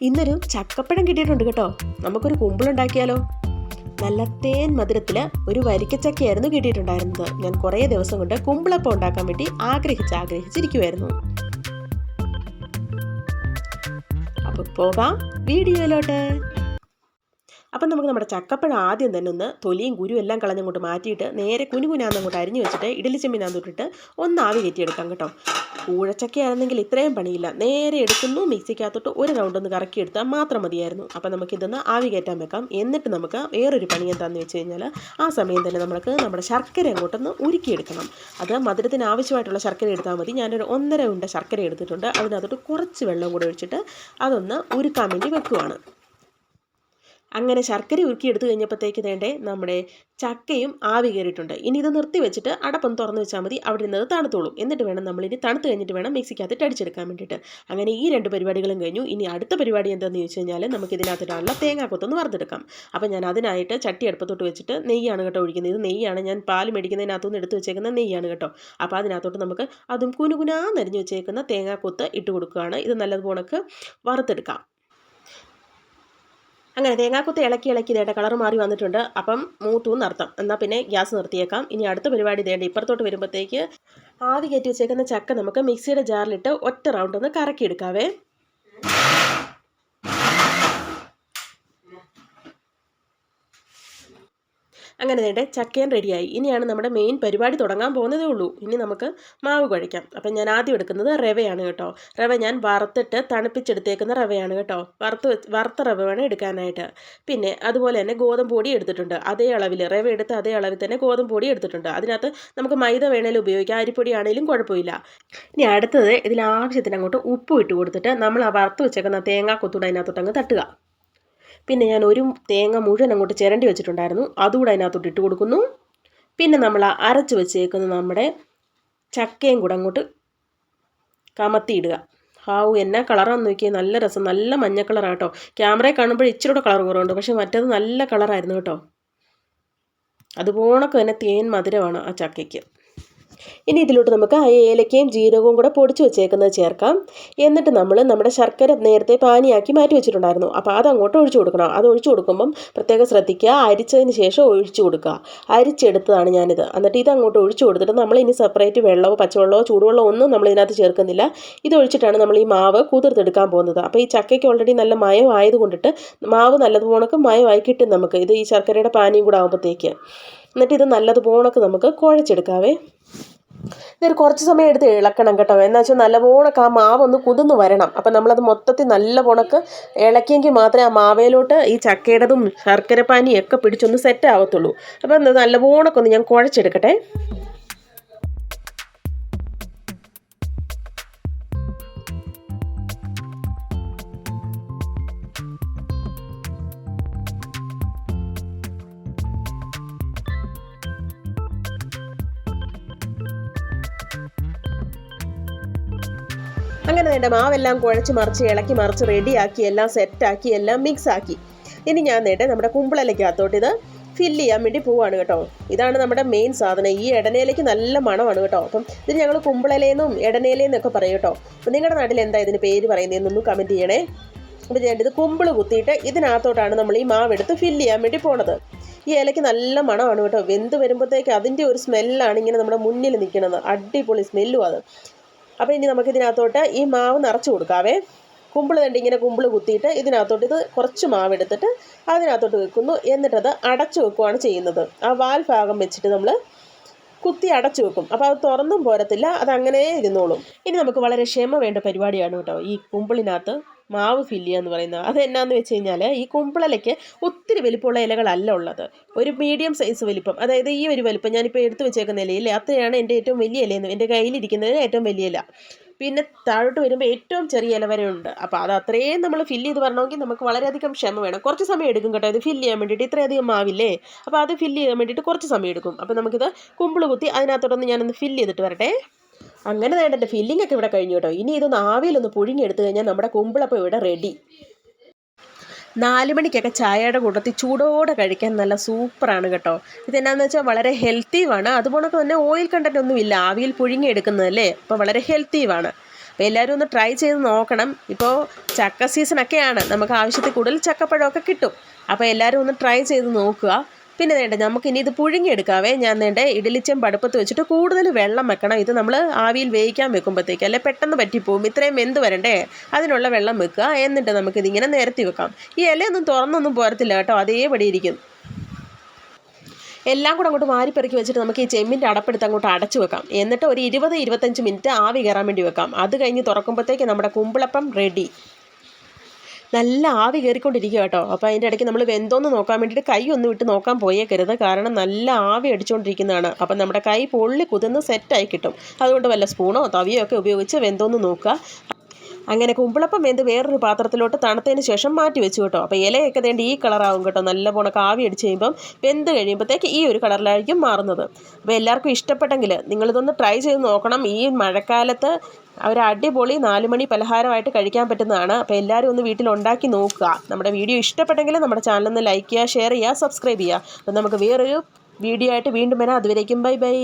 ഇന്നൊരു ചക്കപ്പഴം കിട്ടിയിട്ടുണ്ട് കേട്ടോ. നമുക്കൊരു കുമ്പിളുണ്ടാക്കിയാലോ? നല്ല തേൻ മധുരത്തിൽ ഒരു വരിക്കച്ചക്കയായിരുന്നു കിട്ടിയിട്ടുണ്ടായിരുന്നത്. ഞാൻ കുറേ ദിവസം കൊണ്ട് കുമ്പിളപ്പം ഉണ്ടാക്കാൻ വേണ്ടി ആഗ്രഹിച്ച് ആഗ്രഹിച്ചിരിക്കുമായിരുന്നു അപ്പോൾ പോകാം വീഡിയോയിലോട്ട്. അപ്പം നമുക്ക് നമ്മുടെ ചക്കപ്പഴം ആദ്യം തന്നെ ഒന്ന് തൊലിയും കുരുവും എല്ലാം കളഞ്ഞങ്ങോട്ട് മാറ്റിയിട്ട് നേരെ കുനുകുനാന്നങ്ങോട്ട് അരിഞ്ഞു വെച്ചിട്ട് ഇഡലി ചെമ്മിനകത്തോട്ടിട്ട് ഒന്ന് ആവി കയറ്റിയെടുക്കാം കേട്ടോ. കൂഴച്ചക്കയായിരുന്നെങ്കിൽ ഇത്രയും പണിയില്ല. നേരെ എടുക്കുന്നു മിക്സിക്കകത്തോട്ട് ഒരു റൗണ്ട് ഒന്ന് കറക്കി എടുത്താൽ മാത്രം മതിയായിരുന്നു. അപ്പം നമുക്കിതൊന്ന് ആവി കയറ്റാൻ വെക്കാം. എന്നിട്ട് നമുക്ക് വേറൊരു പണി എന്താണെന്ന് വെച്ച് കഴിഞ്ഞാൽ ആ സമയം തന്നെ നമുക്ക് നമ്മുടെ ശർക്കര അങ്ങോട്ടൊന്ന് ഉരുക്കിയെടുക്കണം. അത് മധുരത്തിന് ആവശ്യമായിട്ടുള്ള ശർക്കര എടുത്താൽ മതി. ഞാനൊരു ഒന്നര ഉണ്ട ശർക്കര എടുത്തിട്ടുണ്ട്. അതിനകത്തോട്ട് കുറച്ച് വെള്ളം കൂടെ ഒഴിച്ചിട്ട് അതൊന്ന് ഉരുക്കാൻ വേണ്ടി വെക്കുവാണ്. അങ്ങനെ ശർക്കര ഉരുക്കി എടുത്തു കഴിഞ്ഞപ്പോഴത്തേക്ക് വേണ്ടേ നമ്മുടെ ചക്കയും ആവി കയറിയിട്ടുണ്ട്. ഇനി ഇത് നിർത്തി വെച്ചിട്ട് അടപ്പം തുറന്നു വെച്ചാൽ മതി. അവിടെ നിന്നത് തണുത്തോളും. എന്നിട്ട് വേണം നമ്മളിനി തണുത്ത് കഴിഞ്ഞിട്ട് വേണം മിക്സിക്കകത്തിട്ട് അടിച്ചെടുക്കാൻ വേണ്ടിയിട്ട്. അങ്ങനെ ഈ രണ്ട് പരിപാടികളും കഴിഞ്ഞു. ഇനി അടുത്ത പരിപാടി എന്താണെന്ന് ചോദിച്ചു കഴിഞ്ഞാൽ നമുക്ക് ഇതിനകത്തിട്ടാണുള്ള തേങ്ങാക്കൊത്തൊന്ന് വറുത്തെടുക്കാം. അപ്പോൾ ഞാൻ അതിനായിട്ട് ചട്ടി അടുപ്പത്തോട്ട് വെച്ചിട്ട് നെയ്യാണ് കേട്ടോ ഒഴിക്കുന്നത്. ഇത് നെയ്യാണ്. ഞാൻ പാൽ മേടിക്കുന്നതിനകത്തുനിന്ന് എടുത്ത് വെച്ചേക്കുന്ന നെയ്യാണ് കേട്ടോ. അപ്പോൾ അതിനകത്തോട്ട് നമുക്ക് അതും കുനുകുനാ നിറഞ്ഞു വെച്ചേക്കുന്ന തേങ്ങാക്കൊത്ത് ഇട്ട് കൊടുക്കുകയാണ്. ഇത് നല്ലതുപോണക്ക് വറുത്തെടുക്കാം. അങ്ങനെ തേങ്ങാക്കുത്ത് ഇളക്കി ഇളക്കി ഇതേണ്ട കളർ മാറി വന്നിട്ടുണ്ട്. അപ്പം മൂത്തു നിർത്താം എന്നാൽ പിന്നെ ഗ്യാസ് നിർത്തിയേക്കാം. ഇനി അടുത്ത പരിപാടി ഇതേണ്ട ഇപ്പുറത്തോട്ട് വരുമ്പോഴത്തേക്ക് ആവി കയറ്റി വെച്ചേക്കുന്ന ചക്ക നമുക്ക് മിക്സിയുടെ ജാറിലിട്ട് ഒറ്റ റൗണ്ട് ഒന്ന് കറക്കിയെടുക്കാവേ. അങ്ങനെ നേട്ടെ ചക്കയും റെഡിയായി. ഇനിയാണ് നമ്മുടെ മെയിൻ പരിപാടി തുടങ്ങാൻ പോകുന്നതേ ഉള്ളൂ. ഇനി നമുക്ക് മാവ് കുഴയ്ക്കാം. അപ്പം ഞാൻ ആദ്യം എടുക്കുന്നത് റവയാണ് കേട്ടോ. റവ ഞാൻ വറുത്തിട്ട് തണുപ്പിച്ചെടുത്തേക്കുന്ന റവയാണ് കേട്ടോ. വറുത്ത് വറുത്ത റവ വേണം എടുക്കാനായിട്ട്. പിന്നെ അതുപോലെ തന്നെ ഗോതമ്പ് പൊടി എടുത്തിട്ടുണ്ട്. അതേ അളവിൽ റവ എടുത്ത് അതേ അളവിൽ തന്നെ ഗോതമ്പ് പൊടി എടുത്തിട്ടുണ്ട്. അതിനകത്ത് നമുക്ക് മൈദ വേണേലും ഉപയോഗിക്കാം. അരിപ്പൊടി ആണെങ്കിലും കുഴപ്പമില്ല. ഇനി അടുത്തത് ഇതിൽ ആവശ്യത്തിന് അങ്ങോട്ട് ഉപ്പ് ഇട്ട് കൊടുത്തിട്ട് നമ്മൾ ആ വറുത്ത് വെച്ചേക്കുന്ന തേങ്ങാ കൊത്തൂടെ അതിനകത്തോട്ട് അങ്ങ് തട്ടുക. പിന്നെ ഞാൻ ഒരു തേങ്ങ മുഴുവൻ അങ്ങോട്ട് ചിരണ്ടി വെച്ചിട്ടുണ്ടായിരുന്നു. അതുകൂടെ അതിനകത്തോട്ട് ഇട്ട് കൊടുക്കുന്നു. പിന്നെ നമ്മൾ അരച്ച് വെച്ചേക്കുന്ന നമ്മുടെ ചക്കയും കൂടെ അങ്ങോട്ട് കമത്തിയിടുക. ഹാവു എന്നാ കളറാന്ന് നോക്കിയാൽ നല്ല രസം. നല്ല മഞ്ഞ കളറാണ് കേട്ടോ. ക്യാമറയിൽ കാണുമ്പോൾ ഇച്ചിരി കൂടെ കളർ കുറവുണ്ട്. പക്ഷെ മറ്റേത് നല്ല കളറായിരുന്നു കേട്ടോ. അതുപോണക്ക് തന്നെ തേൻ മധുരമാണ് ആ ചക്കയ്ക്ക്. ഇനി ഇതിലോട്ട് നമുക്ക് ആ ഏലക്കയും ജീരകവും കൂടെ പൊടിച്ച് വെച്ചേക്കുന്നത് ചേർക്കാം. എന്നിട്ട് നമ്മൾ നമ്മുടെ ശർക്കര നേരത്തെ പാനിയാക്കി മാറ്റി വെച്ചിട്ടുണ്ടായിരുന്നു. അപ്പോൾ അത് അങ്ങോട്ട് ഒഴിച്ചു കൊടുക്കണം. അത് ഒഴിച്ചു കൊടുക്കുമ്പം പ്രത്യേകം ശ്രദ്ധിക്കുക. അരിച്ചതിന് ശേഷം ഒഴിച്ചു കൊടുക്കുക. അരിച്ചെടുത്തതാണ് ഞാനിത്. എന്നിട്ട് ഇത് അങ്ങോട്ട് ഒഴിച്ചു കൊടുത്തിട്ട് നമ്മൾ ഇനി സെപ്പറേറ്റ് വെള്ളമോ പച്ചവെള്ളമോ ചൂടുവെള്ളമോ ഒന്നും നമ്മൾ ഇതിനകത്ത് ചേർക്കുന്നില്ല. ഇത് ഒഴിച്ചിട്ടാണ് നമ്മൾ ഈ മാവ് കുതിർത്തെടുക്കാൻ പോകുന്നത്. അപ്പോൾ ഈ ചക്കയ്ക്ക് ഓൾറെഡി നല്ല മയം ആയതുകൊണ്ടിട്ട് മാവ് നല്ലതുപോണക്ക് മയമായി കിട്ടും നമുക്ക്. ഇത് ഈ ശർക്കരയുടെ പാനിയും കൂടെ ആകുമ്പോഴത്തേക്ക് എന്നിട്ട് ഇത് നല്ലതുപോണക്ക് നമുക്ക് കുഴച്ചെടുക്കാവേ. ഇതൊരു കുറച്ച് സമയം എടുത്ത് ഇളക്കണം കേട്ടോ. എന്നു വെച്ചാൽ നല്ലപോണക്ക് ആ മാവ് ഒന്ന് കുതിർന്ന് വരണം. അപ്പം നമ്മളത് മൊത്തത്തിൽ നല്ല പോണക്ക് ഇളക്കിയെങ്കിൽ മാത്രമേ ആ മാവേലോട്ട് ഈ ചക്കയുടേതും ശർക്കരപ്പാനിയൊക്കെ പിടിച്ചൊന്ന് സെറ്റ് ആവത്തുള്ളൂ. അപ്പം നല്ലപോണക്കൊന്ന് ഞാൻ കുഴച്ചെടുക്കട്ടെ. അങ്ങനെ വേണ്ട മാവെല്ലാം കുഴച്ച് മറിച്ച് ഇളക്കി മറിച്ച് റെഡിയാക്കി എല്ലാം സെറ്റാക്കി എല്ലാം മിക്സ് ആക്കി ഇനി ഞാൻ നേട്ടെ നമ്മുടെ കുമ്പിളയിലേക്കകത്തോട്ട് ഇത് ഫില്ല് ചെയ്യാൻ വേണ്ടി പോവാണ് കേട്ടോ. ഇതാണ് നമ്മുടെ മെയിൻ സാധനം. ഈ ഇടനയിലേക്ക് നല്ല മണമാണ് കേട്ടോ. അപ്പം ഇത് ഞങ്ങൾ കുമ്പിളയിലേന്നും ഇടനയിലേന്നൊക്കെ പറയും കേട്ടോ. അപ്പം നിങ്ങളുടെ നാട്ടിൽ എന്താ ഇതിന് പേര് പറയുന്നതെന്നൊന്ന് കമന്റ് ചെയ്യണേ. അപ്പോൾ ഇത് കുമ്പിൾ കുത്തിയിട്ട് ഇതിനകത്തോട്ടാണ് നമ്മൾ ഈ മാവെടുത്ത് ഫില്ല് ചെയ്യാൻ വേണ്ടി പോണത്. ഈ ഇലയ്ക്ക് നല്ല മണമാണ് കേട്ടോ. വെന്ത് വരുമ്പോഴത്തേക്ക് അതിന്റെ ഒരു സ്മെല്ലാണ് ഇങ്ങനെ നമ്മുടെ മുന്നിൽ നിൽക്കുന്നത് അടിപൊളി സ്മെല്ലും അത്. അപ്പോൾ ഇനി നമുക്ക് ഇതിനകത്തോട്ട് ഈ മാവ് നിറച്ച് കൊടുക്കാവേ. കുമ്പിൾ കണ്ട് ഇങ്ങനെ കുമ്പിൾ കുത്തിയിട്ട് ഇതിനകത്തോട്ട് ഇത് കുറച്ച് മാവ് എടുത്തിട്ട് അതിനകത്തോട്ട് വെക്കുന്നു. എന്നിട്ടത് അടച്ചു വെക്കുകയാണ് ചെയ്യുന്നത്. ആ വാൽ ഭാഗം വെച്ചിട്ട് നമ്മൾ കുത്തി അടച്ചു വെക്കും. അപ്പോൾ അത് തുറന്നും പോരത്തില്ല അത് അങ്ങനെ ഇരുന്നോളും. ഇനി നമുക്ക് വളരെ ക്ഷമ വേണ്ട പരിപാടിയാണ് കേട്ടോ ഈ കുമ്പിളിനകത്ത്. മാവ് ഫില്ല് ചെയ്യുക എന്ന് പറയുന്നത്. അത് എന്നാന്ന് വെച്ച് കഴിഞ്ഞാൽ ഈ കുമ്പളലയ്ക്ക് ഒത്തിരി വലിപ്പമുള്ള ഇലകളല്ല ഉള്ളത്. ഒരു മീഡിയം സൈസ് വലിപ്പം. അതായത് ഈ ഒരു വലിപ്പം ഞാനിപ്പോൾ എടുത്തു വെച്ചേക്കുന്ന ഇലയില്ലേ അത്രയാണ് എന്റെ ഏറ്റവും വലിയ ഇലയെന്ന് എന്റെ കയ്യിലിരിക്കുന്നതിന് ഏറ്റവും വലിയ ഇല. പിന്നെ താഴോട്ട് വരുമ്പോൾ ഏറ്റവും ചെറിയ ഇല വരെ ഉണ്ട്. അപ്പോൾ അത് അത്രയും നമ്മൾ ഫില്ല് ചെയ്ത് വരണമെങ്കിൽ നമുക്ക് വളരെയധികം ക്ഷമ വേണം. കുറച്ച് സമയം എടുക്കും കേട്ടോ. ഇത് ഫില്ല് ചെയ്യാൻ വേണ്ടിയിട്ട് ഇത്രയധികം മാവില്ലേ? അപ്പോൾ അത് ഫില്ല് ചെയ്യാൻ വേണ്ടിയിട്ട് കുറച്ച് സമയം എടുക്കും. അപ്പോൾ നമുക്കിത് കുമ്പിൾ കുത്തി അതിനകത്തോട്ടൊന്ന് ഞാനൊന്ന് ഫില്ല് ചെയ്തിട്ട് വരട്ടെ. അങ്ങനെ എന്റെ ഫില്ലിംഗ് ഒക്കെ ഇവിടെ കഴിഞ്ഞു കേട്ടോ. ഇനി ഇതൊന്ന് ആവിയിലൊന്ന് പുഴുങ്ങിയെടുത്തു കഴിഞ്ഞാൽ നമ്മുടെ കുമ്പിളപ്പം ഇവിടെ റെഡി നാല് മണിക്കൊക്കെ ചായയുടെ കൂട്ടത്തിൽ ചൂടോടെ കഴിക്കാൻ നല്ല സൂപ്പറാണ് കേട്ടോ. ഇതെന്നാന്ന് വെച്ചാൽ വളരെ ഹെൽത്തിയുമാണ് അതുപോലെ തന്നെ ഓയിൽ കണ്ടന്റ് ഒന്നുമില്ല ആവിയിൽ പുഴുങ്ങി എടുക്കുന്നതല്ലേ അപ്പോൾ വളരെ ഹെൽത്തിയുമാണ് അപ്പോൾ എല്ലാവരും ഒന്ന് ട്രൈ ചെയ്ത് നോക്കണം. ഇപ്പോൾ ചക്ക സീസൺ സീസണൊക്കെയാണ് നമുക്ക് ആവശ്യത്തിൽ കൂടുതൽ ചക്കപ്പഴമൊക്കെ കിട്ടും. അപ്പോൾ എല്ലാവരും ഒന്ന് ട്രൈ ചെയ്ത് നോക്കുക. പിന്നെ വേണ്ട നമുക്കിനി ഇത് പുഴുങ്ങിയെടുക്കാവേ. ഞാൻ വേണ്ട ഇഡലിച്ചം പടുപ്പത്ത് വെച്ചിട്ട് കൂടുതൽ വെള്ളം വെക്കണം. ഇത് നമ്മൾ ആവിയിൽ വേവിക്കാൻ വെക്കുമ്പോഴത്തേക്ക് അല്ലെ പെട്ടെന്ന് പറ്റിപ്പോവും. ഇത്രയും വെന്ത് വരണ്ടേ? അതിനുള്ള വെള്ളം വെക്കുക. എന്നിട്ട് നമുക്കിതിങ്ങനെ നിരത്തി വെക്കാം. ഈ ഇലയൊന്നും തുറന്നൊന്നും പോരത്തില്ല കേട്ടോ. അതേപടി ഇരിക്കും. എല്ലാം കൂടെ അങ്ങോട്ട് വാരിപ്പെറുക്കി വെച്ചിട്ട് നമുക്ക് ഈ ചെമ്മിന്റെ അടപ്പെടുത്ത് അങ്ങോട്ട് അടച്ചു വെക്കാം. എന്നിട്ട് ഒരു ഇരുപത് ഇരുപത്തഞ്ച് മിനിറ്റ് ആവി കയറാൻ വേണ്ടി വെക്കാം. അത് കഴിഞ്ഞ് തുറക്കുമ്പോഴത്തേക്ക് നമ്മുടെ കുമ്പിളപ്പം റെഡി നല്ല ആവി കയറിക്കൊണ്ടിരിക്കുക കേട്ടോ. അപ്പോൾ അതിന്റെ ഇടയ്ക്ക് നമ്മൾ വെന്തോന്ന് നോക്കാൻ വേണ്ടിയിട്ട് കൈ ഒന്നും ഇട്ട് നോക്കാൻ പോയേക്കരുത്. കാരണം നല്ല ആവി അടിച്ചുകൊണ്ടിരിക്കുന്നതാണ് അപ്പം നമ്മുടെ കൈ പൊള്ളി കുതിർന്ന് സെറ്റായി കിട്ടും. അതുകൊണ്ട് വല്ല സ്പൂണോ തവിയോ ഒക്കെ ഉപയോഗിച്ച് വെന്തോന്ന് നോക്കുക. അങ്ങനെ കുമ്പിളപ്പം വെന്ത് വേറൊരു പാത്രത്തിലോട്ട് തണുത്തതിന് ശേഷം മാറ്റി വെച്ചു കേട്ടോ. അപ്പോൾ ഇലയൊക്കെ വേണ്ടി ഈ കളറാവും കേട്ടോ. നല്ല പോണ കാവി അടിച്ച് കഴിയുമ്പം വെന്ത് കഴിയുമ്പോഴത്തേക്ക് ഈ ഒരു കളറിലായിരിക്കും മാറുന്നത്. അപ്പോൾ എല്ലാവർക്കും ഇഷ്ടപ്പെട്ടെങ്കിൽ നിങ്ങളിതൊന്ന് ട്രൈ ചെയ്ത് നോക്കണം. ഈ മഴക്കാലത്ത് ഒരു അടിപൊളി നാലുമണി പലഹാരമായിട്ട് കഴിക്കാൻ പറ്റുന്നതാണ്. അപ്പോൾ എല്ലാവരും ഒന്ന് വീട്ടിൽ ഉണ്ടാക്കി നോക്കുക. നമ്മുടെ വീഡിയോ ഇഷ്ടപ്പെട്ടെങ്കിൽ നമ്മുടെ ചാനൽ ഒന്ന് ലൈക്ക് ചെയ്യുക ഷെയർ ചെയ്യുക സബ്സ്ക്രൈബ് ചെയ്യുക. അപ്പോൾ നമുക്ക് വേറൊരു വീഡിയോ ആയിട്ട് വീണ്ടും വരാം. അതുവരേക്കും ബൈ ബൈ.